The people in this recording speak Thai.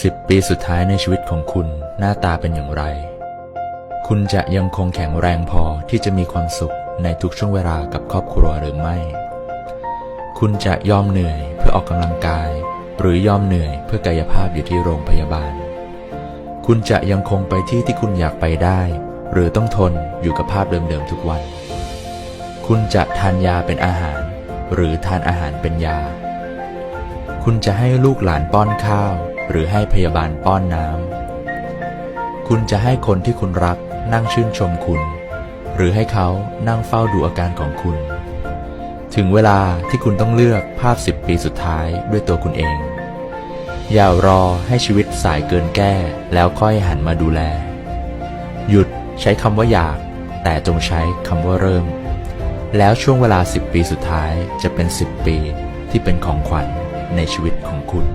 10ปีสุดท้ายในชีวิตของคุณหน้าตาเป็นอย่างไร คุณจะยังคงแข็งแรงพอที่จะมีความสุขในทุกช่วงเวลากับครอบครัวหรือไม่ คุณจะยอมเหนื่อยเพื่อออกกำลังกาย หรือยอมเหนื่อยเพื่อกายภาพอยู่ที่โรงพยาบาล คุณจะยังคงไปที่ที่คุณอยากไปได้ หรือต้องทนอยู่กับภาพเดิมๆทุกวัน คุณจะทานยาเป็นอาหาร หรือทานอาหารเป็นยา คุณจะให้ลูกหลานป้อนข้าว หรือให้พยาบาลป้อนน้ำ คุณจะให้คนที่คุณรักนั่งชื่นชมคุณ หรือให้เขานั่งเฝ้าดูอาการของคุณ ถึงเวลาที่คุณต้องเลือกภาพ10ปีสุดท้ายด้วยตัวคุณเอง อย่ารอให้ชีวิตสายเกินแก้แล้วค่อยหันมาดูแล หยุดใช้คำว่าอยาก แต่จงใช้คำว่าเริ่ม แล้วช่วงเวลา 10 ปีสุดท้ายจะเป็น 10 ปีที่เป็นของขวัญในชีวิตของคุณ